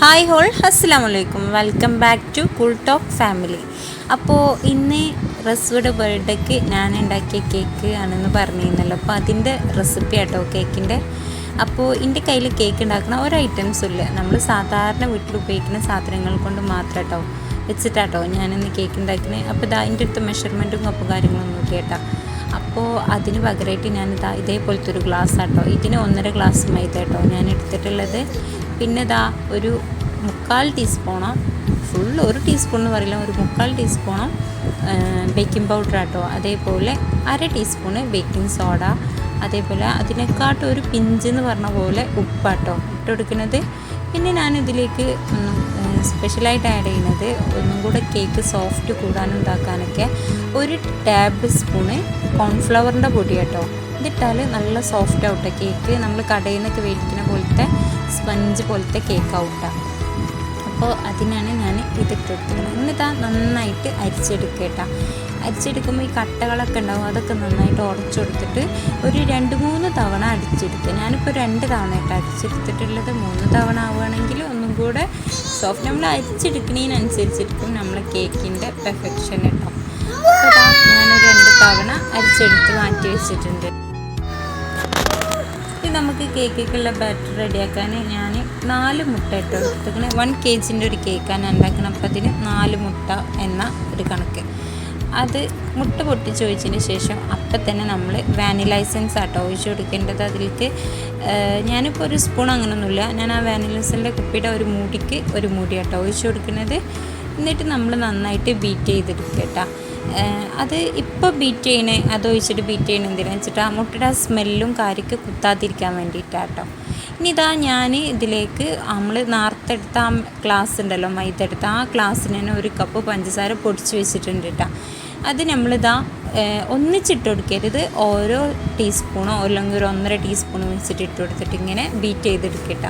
Hi whole അസ്സാം വലൈക്കും welcome back to cool talk family അപ്പോൾ ഇന്ന് റസ്വയുടെ ബർത്ത്ഡേക്ക് ഞാൻ ഉണ്ടാക്കിയ കേക്ക് ആണെന്ന് പറഞ്ഞിരുന്നല്ലോ. അപ്പോൾ അതിന്റെ റെസിപ്പി ആട്ടോ കേക്കിന്റെ. അപ്പോൾ എന്റെ കയ്യിൽ കേക്ക് ഉണ്ടാക്കുന്ന ഒരു ഐറ്റംസും ഇല്ല. നമ്മൾ സാധാരണ വീട്ടിൽ ഉപയോഗിക്കുന്ന സാധനങ്ങൾ കൊണ്ട് മാത്രം കേട്ടോ വെച്ചിട്ടാട്ടോ ഞാനിന്ന് കേക്ക് ഉണ്ടാക്കുന്നത് അപ്പോൾ ഇതാ എന്റെ അടുത്ത് മെഷർമെന്റും കപ്പ് കാര്യങ്ങളൊന്നും കേട്ടോ അപ്പോൾ അതിന് പകരമായിട്ട് ഞാൻ ഇതാ ഇതേപോലത്തെ ഒരു ഗ്ലാസ് ആട്ടോ ഇതിന് ഒന്നര ഗ്ലാസ് മൈദ കേട്ടോ ഞാൻ എടുത്തിട്ടുള്ളത്. പിന്നെ ഇതാ ഒരു മുക്കാൽ ടീസ്പൂണോ ഫുൾ ഒരു ടീസ്പൂൺ എന്ന് പറയില്ല ഒരു മുക്കാൽ ടീസ്പൂണോ ബേക്കിംഗ് പൗഡർ ആട്ടോ അതേപോലെ അര ടീസ്പൂണ് ബേക്കിംഗ് സോഡ. അതേപോലെ അതിനെക്കാട്ടും ഒരു പിഞ്ച് എന്ന് പറഞ്ഞ പോലെ ഉപ്പാട്ടോ ഇട്ട് കൊടുക്കുന്നത് പിന്നെ ഞാൻ ഇതിലേക്ക് സ്പെഷ്യലായിട്ട് ആഡ് ചെയ്യുന്നത് ഒന്നും കൂടെ കേക്ക് സോഫ്റ്റ് കൂടാനും ഇതാക്കാനൊക്കെ ഒരു ടേബിൾ സ്പൂണ് കോൺഫ്ലവറിന്റെ പൊടി കേട്ടോ. ഇതിട്ടാൽ നല്ല സോഫ്റ്റ് ആവട്ടെ കേക്ക് നമ്മൾ കടയിൽ നിന്നൊക്കെ മേടിക്കുന്ന പോലത്തെ സ്പഞ്ച് പോലത്തെ കേക്ക് ആവട്ടെ അപ്പോൾ അതിനാണ് ഞാൻ ഇതിട്ടെടുത്തത് എന്നിട്ടാ നന്നായിട്ട് അരിച്ചെടുക്കുക കേട്ടോ. അരിച്ചെടുക്കുമ്പോൾ ഈ കട്ടകളൊക്കെ ഉണ്ടാവും അതൊക്കെ നന്നായിട്ട് ഉടച്ചു കൊടുത്തിട്ട് ഒരു രണ്ട് മൂന്ന് തവണ അടിച്ചെടുത്ത് ഞാനിപ്പോൾ രണ്ട് തവണയായിട്ട് അരിച്ചെടുത്തിട്ടുള്ളത്. മൂന്ന് തവണ ആവുകയാണെങ്കിൽ ഒന്നും കൂടെ സോഫ്റ്റ് നമ്മൾ അരിച്ചെടുക്കുന്നതിനനുസരിച്ചിരിക്കും നമ്മളെ കേക്കിന്റെ പെർഫെക്ഷൻ കേട്ടോ. അപ്പോൾ ഞാനൊരു രണ്ട് തവണ അരിച്ചെടുത്ത് മാറ്റി വെച്ചിട്ടുണ്ട്. നമുക്ക് കേക്കൊക്കെയുള്ള ബാറ്റർ റെഡിയാക്കാൻ ഞാൻ നാല് മുട്ട ഇട്ട് എടുത്തിക്കണേ വൺ കെ ജിന്റെ ഒരു കേക്കാണ് ഉണ്ടാക്കണം അപ്പോൾ അതിന് നാല് മുട്ട എന്ന ഒരു കണക്ക്. അത് മുട്ട പൊട്ടിച്ച് ഒഴിച്ചതിന് ശേഷം അപ്പം തന്നെ നമ്മൾ വാനില എസൻസ് ആട്ടോ ഒഴിച്ച് കൊടുക്കേണ്ടത് അതിലേക്ക്. ഞാനിപ്പോൾ ഒരു സ്പൂൺ അങ്ങനെയൊന്നുമില്ല ഞാൻ ആ വാനില കുപ്പിയുടെ ഒരു മൂടിക്ക് ഒരു മൂടി ആട്ടോ ഒഴിച്ച് കൊടുക്കുന്നത്. എന്നിട്ട് നമ്മൾ നന്നായിട്ട് ബീറ്റ് ചെയ്തെടുക്കുക കേട്ടോ. അത് ഇപ്പോൾ ബീറ്റ് ചെയ്യണേ അത് ഒഴിച്ചിട്ട് ബീറ്റ് ചെയ്യണേ എന്തിനാണെന്ന് വെച്ചിട്ട് ആ മുട്ടയുടെ ആ സ്മെല്ലും കാര്യമൊക്കെ കുത്താതിരിക്കാൻ വേണ്ടിയിട്ടാട്ടോ. ഇനി ഇതാ ഞാൻ ഇതിലേക്ക് നമ്മൾ നാർത്തെടുത്ത ആ ഗ്ലാസ് ഉണ്ടല്ലോ മൈദ എടുത്ത ആ ഗ്ലാസ്സിന് തന്നെ ഒരു കപ്പ് പഞ്ചസാര പൊടിച്ച് വെച്ചിട്ടുണ്ട് കേട്ടോ അത് നമ്മളിതാ ഒന്നിച്ചിട്ട് കൊടുക്കരുത്. ഓരോ ടീസ്പൂണോ അല്ലെങ്കിൽ ഒരു ഒന്നര ടീസ്പൂൺ വെച്ചിട്ട് ഇട്ട് കൊടുത്തിട്ട് ഇങ്ങനെ ബീറ്റ് ചെയ്തെടുക്കട്ട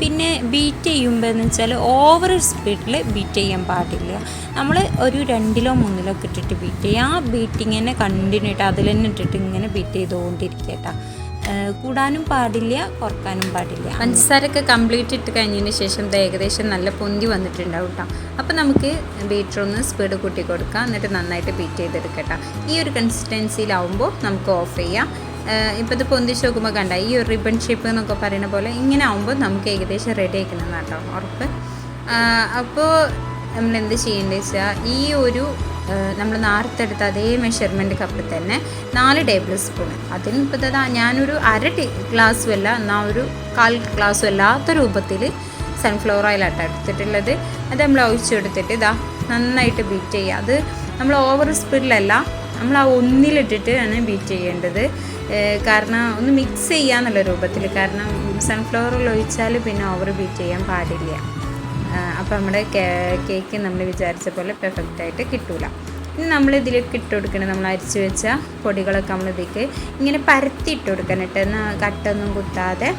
പിന്നെ ബീറ്റ് ചെയ്യുമ്പോൾ എന്ന് വെച്ചാൽ ഓവർ സ്പീഡിൽ ബീറ്റ് ചെയ്യാൻ പാടില്ല. നമ്മൾ ഒരു രണ്ടിലോ മൂന്നിലോ ഒക്കെ ഇട്ടിട്ട് ബീറ്റ് ചെയ്യുക ആ ബീറ്റിങ്ങനെ കണ്ടിന്യൂ ആയിട്ട് അതിൽ തന്നെ ഇട്ടിട്ട് ഇങ്ങനെ ബീറ്റ് ചെയ്തുകൊണ്ടിരിക്കട്ടോ കൂടാനും പാടില്ല കുറക്കാനും പാടില്ല. പഞ്ചസാരൊക്കെ കംപ്ലീറ്റ് ഇട്ട് കഴിഞ്ഞതിന് ശേഷം ഏകദേശം നല്ല പൊന്തി വന്നിട്ടുണ്ടാവും കേട്ടോ അപ്പോൾ നമുക്ക് ബീറ്റർ ഒന്ന് സ്പീഡ് കൂട്ടി കൊടുക്കാം. എന്നിട്ട് നന്നായിട്ട് ബീറ്റ് ചെയ്തെടുക്കട്ടോ. ഈ ഒരു കൺസിസ്റ്റൻസിയിലാവുമ്പോൾ നമുക്ക് ഓഫ് ചെയ്യാം. ഇപ്പോൾ ഇത് പൊന്തിച്ച് നോക്കുമ്പോൾ കണ്ട ഈ ഒരു റിബൺ ഷേപ്പ് എന്നൊക്കെ പറയുന്ന പോലെ ഇങ്ങനെ ആവുമ്പോൾ നമുക്ക് ഏകദേശം റെഡി ആയിക്കണം കേട്ടോ ഉറപ്പ്. അപ്പോൾ നമ്മൾ എന്ത് ചെയ്യേണ്ടത് വെച്ചാൽ ഈ ഒരു നമ്മൾ നാർത്തെടുത്ത അതേ മെഷർമെന്റ് കപ്പിൽ തന്നെ നാല് ടേബിൾ സ്പൂൺ അതിന് ഇപ്പോൾ ഇതാ ഞാനൊരു അര ടീ ഗ്ലാസ്സും അല്ല എന്നാൽ ഒരു കാൽ ഗ്ലാസ്സും അല്ലാത്ത രൂപത്തിൽ സൺഫ്ലവർ ഓയിലാട്ടോ എടുത്തിട്ടുള്ളത്. അത് നമ്മൾ ഒഴിച്ചെടുത്തിട്ട് ഇതാ നന്നായിട്ട് ബീറ്റ് ചെയ്യുക. അത് നമ്മൾ ഓവർ സ്പീഡിലല്ല നമ്മൾ ആ ഒന്നിലിട്ടിട്ട് ആണ് ബീറ്റ് ചെയ്യേണ്ടത്. കാരണം ഒന്ന് മിക്സ് ചെയ്യുക എന്നുള്ള രൂപത്തിൽ. കാരണം സൺഫ്ലവറിൽ ഒഴിച്ചാൽ പിന്നെ ഓവർ ബീറ്റ് ചെയ്യാൻ പാടില്ല. അപ്പോൾ നമ്മുടെ കേക്ക് നമ്മൾ വിചാരിച്ച പോലെ പെർഫെക്റ്റ് ആയിട്ട് കിട്ടൂല. ഇനി നമ്മൾ ഇതിലേക്ക് ഇട്ട് കൊടുക്കണം നമ്മൾ അരിച്ച് വെച്ച പൊടികളൊക്കെ നമ്മൾ ഇതിലേക്ക് ഇങ്ങനെ പരത്തി ഇട്ട് കൊടുക്കണം കേട്ടോ. എന്നാൽ കട്ടൊന്നും കുത്താതെ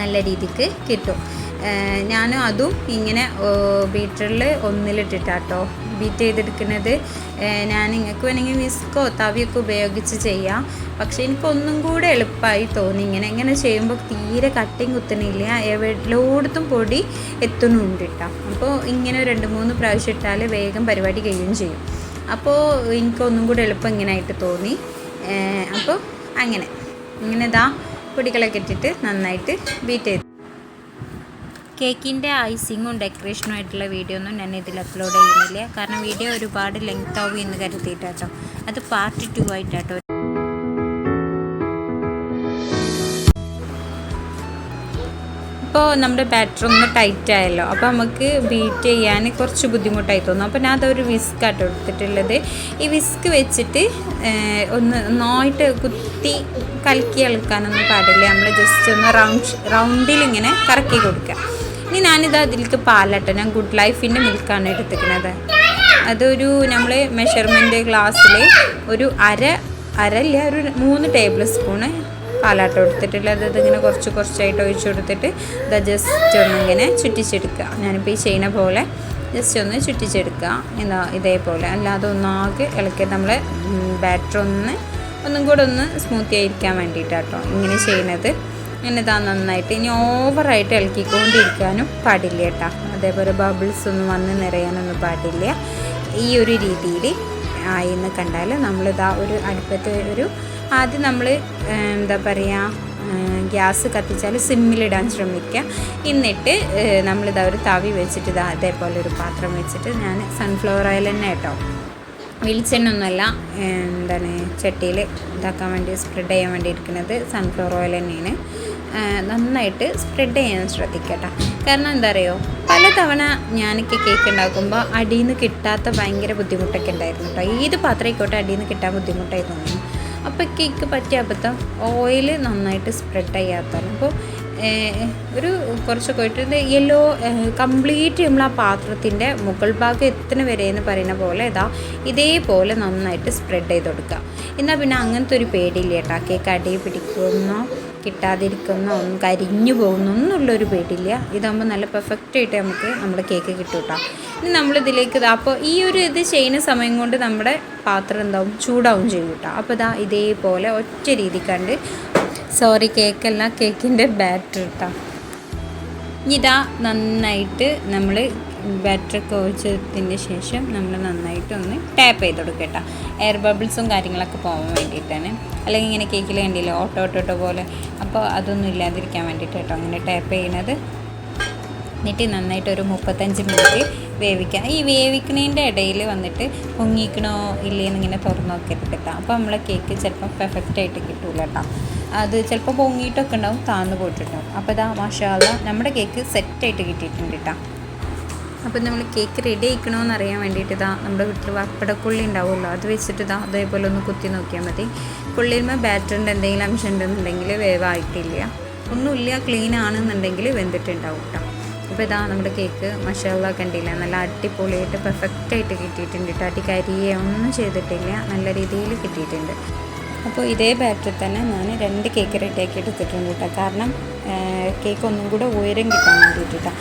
നല്ല രീതിക്ക് കിട്ടും. ഞാനും അതും ഇങ്ങനെ ബീറ്ററിൽ ഒന്നിലിട്ടിട്ടാട്ടോ. ബീറ്റ് ചെയ്തെടുക്കുന്നത്. ഞാൻ നിങ്ങൾക്ക് വേണമെങ്കിൽ വിസ്കോ തവിയൊക്കെ ഉപയോഗിച്ച് ചെയ്യാം. പക്ഷേ എനിക്കൊന്നും കൂടെ എളുപ്പമായി തോന്നി. ഇങ്ങനെ ഇങ്ങനെ ചെയ്യുമ്പോൾ തീരെ കട്ടിങ് കുത്തണില്ല. എല്ലായിടത്തും പൊടി എത്തുന്നുണ്ട് കേട്ടോ. അപ്പോൾ ഇങ്ങനെ രണ്ട് മൂന്ന് പ്രാവശ്യം ഇട്ടാൽ വേഗം പരിപാടി കഴിയുകയും ചെയ്യും. അപ്പോൾ എനിക്കൊന്നും കൂടെ എളുപ്പം ഇങ്ങനെ ആയിട്ട് തോന്നി അപ്പോൾ അങ്ങനെ. ഇങ്ങനെ ഇതാ പൊടികളൊക്കെ ഇട്ടിട്ട് നന്നായിട്ട് ബീറ്റ് ചെയ്ത്. കേക്കിന്റെ ഐസിങ്ങും ഡെക്കറേഷനും ആയിട്ടുള്ള വീഡിയോ ഒന്നും ഞാൻ ഇതിൽ അപ്ലോഡ് ചെയ്യുന്നില്ല. കാരണം വീഡിയോ ഒരുപാട് ലെങ്ത് ആവും എന്ന് കരുതിയിട്ടാട്ടോ. അത് പാർട്ട് ടു ആയിട്ടാട്ടോ. ഇപ്പോൾ നമ്മുടെ ബാറ്റർ ഒന്ന് ടൈറ്റ് ആയല്ലോ. അപ്പോൾ നമുക്ക് ബീറ്റ് ചെയ്യാൻ കുറച്ച് ബുദ്ധിമുട്ടായി തോന്നും അപ്പോൾ ഞാൻ അതൊരു വിസ്ക് ആട്ടോ എടുത്തിട്ടുള്ളത്. ഈ വിസ്ക് വെച്ചിട്ട് ഒന്ന് നന്നായിട്ട് കുത്തി കലക്കി ഇളക്കാനൊന്നും പാടില്ല. നമ്മൾ ജസ്റ്റ് ഒന്ന് റൗണ്ട് റൗണ്ടിലിങ്ങനെ കറക്കി കൊടുക്കുക. ഇനി ഞാനിത് അതിലേക്ക് പാലട്ടോ. ഞാൻ ഗുഡ് ലൈഫിന്റെ മിൽക്കാണ് എടുത്തിരിക്കുന്നത്. അതൊരു നമ്മൾ മെഷർമെന്റ് ഗ്ലാസ്സിൽ ഒരു അര അരല്ല ഒരു മൂന്ന് ടേബിൾ സ്പൂണ് പാലാട്ടം എടുത്തിട്ടുള്ളത്. ഇതിങ്ങനെ കുറച്ച് കുറച്ചായിട്ട് ഒഴിച്ചു കൊടുത്തിട്ട് ഇത് ജസ്റ്റ് ഒന്നിങ്ങനെ ചുറ്റിച്ചെടുക്കുക. ഞാനിപ്പോൾ ഈ ചെയ്യുന്ന പോലെ ജസ്റ്റ് ഒന്ന് ചുറ്റിച്ചെടുക്കുക. എന്താ ഇതേപോലെ. അല്ലാതെ ഒന്നാകെ ഇളക്കി നമ്മൾ ബാറ്റർ ഒന്ന് ഒന്നും കൂടെ ഒന്ന് സ്മൂത്തി ആയിരിക്കാൻ വേണ്ടിയിട്ടാട്ടോ ഇങ്ങനെ ചെയ്യുന്നത്. അങ്ങനെ ഇതാ നന്നായിട്ട് ഇനി ഓവറായിട്ട് ഇളക്കിക്കൊണ്ടിരിക്കാനും പാടില്ല കേട്ടോ. അതേപോലെ ബബിൾസ് ഒന്നും വന്ന് നിറയാനൊന്നും പാടില്ല. ഈ ഒരു രീതിയിൽ ആയി എന്ന് കണ്ടാൽ നമ്മളിതാ ഒരു അടുപ്പത്ത് ഒരു ആദ്യം നമ്മൾ എന്താ പറയുക ഗ്യാസ് കത്തിച്ചാൽ സിമ്മിലിടാൻ ശ്രമിക്കുക എന്നിട്ട് നമ്മളിതാ ഒരു തവി വെച്ചിട്ട് ഇതാ അതേപോലെ ഒരു പാത്രം വെച്ചിട്ട് ഞാൻ സൺഫ്ലവർ ഓയിൽ തന്നെ കേട്ടോ. വെളിച്ചെണ്ണൊന്നുമല്ല എന്താണ് ചട്ടിയിൽ ഇതാക്കാൻ വേണ്ടി സ്പ്രെഡ് ചെയ്യാൻ വേണ്ടി ഇരിക്കുന്നത് സൺഫ്ലവർ ഓയിൽ തന്നെയാണ്. നന്നായിട്ട് സ്പ്രെഡ് ചെയ്യാൻ ശ്രദ്ധിക്കട്ടെ. കാരണം എന്താ പറയുക പലതവണ ഞാനൊക്കെ കേക്ക് ഉണ്ടാക്കുമ്പോൾ അടിയിൽ നിന്ന് കിട്ടാത്ത ഭയങ്കര ബുദ്ധിമുട്ടൊക്കെ ഉണ്ടായിരുന്നു കേട്ടോ ഏത് പാത്രം ആയിക്കോട്ടെ അടിയിൽ നിന്ന് കിട്ടാൻ ബുദ്ധിമുട്ടായി തോന്നുന്നു അപ്പോൾ കേക്ക് പറ്റിയ അബദ്ധം ഓയിൽ നന്നായിട്ട് സ്പ്രെഡ് ചെയ്യാത്തതാണ്. അപ്പോൾ ഒരു കുറച്ചൊക്കെ ഇട്ടിട്ട് യെല്ലോ കംപ്ലീറ്റ് നമ്മൾ ആ പാത്രത്തിന്റെ മുകൾ ഭാഗം എത്തണ വരെ എന്ന് പറയുന്ന പോലെ ഇതാ ഇതേപോലെ നന്നായിട്ട് സ്പ്രെഡ് ചെയ്ത് കൊടുക്കുക. എന്നാൽ പിന്നെ അങ്ങനത്തെ ഒരു പേടിയില്ല കേട്ടോ. കേക്ക് അടിയിൽ പിടിക്കുന്നോ കിട്ടാതിരിക്കുന്നോ ഒന്നും കരിഞ്ഞു പോകുന്ന ഒന്നുമുള്ളൊരു പേടിയില്ല. ഇതാകുമ്പോൾ നല്ല പെർഫെക്റ്റ് ആയിട്ട് നമുക്ക് നമ്മുടെ കേക്ക് കിട്ടും കേട്ടോ ഇനി നമ്മളിതിലേക്ക് അപ്പോൾ ഈ ഒരു ഇത് ചെയ്യുന്ന സമയം കൊണ്ട് നമ്മുടെ പാത്രം എന്താവും? ചൂടാവും ചെയ്യും കേട്ടോ അപ്പോൾ ഇതാ ഇതേപോലെ ഒറ്റ രീതി കണ്ട് സോറി കേക്കല്ല കേക്കിന്റെ ബാറ്റർ കേട്ടോ ഇതാ നന്നായിട്ട് നമ്മൾ ബാറ്ററൊക്കെ ഒഴിച്ചതിന് ശേഷം നമ്മൾ നന്നായിട്ടൊന്ന് ടാപ്പ് ചെയ്ത് കൊടുക്കട്ടോ. എയർ ബബിൾസും കാര്യങ്ങളൊക്കെ പോകാൻ വേണ്ടിയിട്ടാണ്. അല്ലെങ്കിൽ ഇങ്ങനെ കേക്കിൽ കണ്ടില്ലേ ഓട്ടോ ഓട്ടോ പോലെ. അപ്പോൾ അതൊന്നും ഇല്ലാതിരിക്കാൻ വേണ്ടിയിട്ട് കേട്ടോ അങ്ങനെ ടാപ്പ് ചെയ്യണത്. എന്നിട്ട് നന്നായിട്ട് ഒരു മുപ്പത്തഞ്ച് മിനിറ്റ് വേവിക്കാം ഈ വേവിക്കുന്നതിന്റെ ഇടയിൽ വന്നിട്ട് പൊങ്ങിക്കണോ ഇല്ലേന്ന് ഇങ്ങനെ തുറന്ന് നോക്കരുത് കേട്ടോ അപ്പോൾ നമ്മളെ കേക്ക് ചിലപ്പോൾ പെർഫെക്റ്റ് ആയിട്ട് കിട്ടൂല കേട്ടോ അത് ചിലപ്പോൾ പൊങ്ങിയിട്ടൊക്കെ ഉണ്ടാവും താന്നു പോയിട്ടുണ്ടാവും. അപ്പോൾ ഇതാ മാഷാല്ല നമ്മുടെ കേക്ക് സെറ്റായിട്ട് കിട്ടിയിട്ടുണ്ട് കേട്ടോ അപ്പോൾ നമ്മൾ കേക്ക് റെഡി ആയിക്കണമെന്ന് അറിയാൻ വേണ്ടിയിട്ട് ഇതാ നമ്മുടെ വീട്ടിൽ വപ്പടക്കുള്ളി ഉണ്ടാവുമല്ലോ. അത് വെച്ചിട്ട് ഇതാ അതേപോലെ ഒന്ന് കുത്തി നോക്കിയാൽ മതി. പുള്ളിയിൽ ബാറ്ററിന്റെ എന്തെങ്കിലും അംശം ഉണ്ടെന്നുണ്ടെങ്കിൽ വേവായിട്ടില്ല. ഒന്നുമില്ല ക്ലീൻ ആണെന്നുണ്ടെങ്കിൽ വെന്തിട്ടുണ്ടാവും കേട്ടോ അപ്പോൾ ഇതാ നമ്മുടെ കേക്ക് മഷാല കണ്ടില്ല? നല്ല അടിപൊളിയായിട്ട് പെർഫെക്റ്റായിട്ട് കിട്ടിയിട്ടുണ്ട് കേട്ടോ അടി കരിയെ ഒന്നും ചെയ്തിട്ടില്ല. നല്ല രീതിയിൽ കിട്ടിയിട്ടുണ്ട്. അപ്പോൾ ഇതേ ബാറ്ററിൽ തന്നെ ഞാൻ രണ്ട് കേക്ക് റെഡിയാക്കി എടുത്തിട്ടുണ്ട് കേട്ടോ കാരണം കേക്ക് ഒന്നും കൂടെ ഉയരം കിട്ടാൻ വേണ്ടിയിട്ടാണ്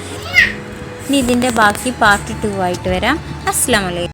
ഇനി ഇതിന്റെ ബാക്കി പാർട്ട് ടു ആയിട്ട് വരാം. അസ്സാം വലൈക്കും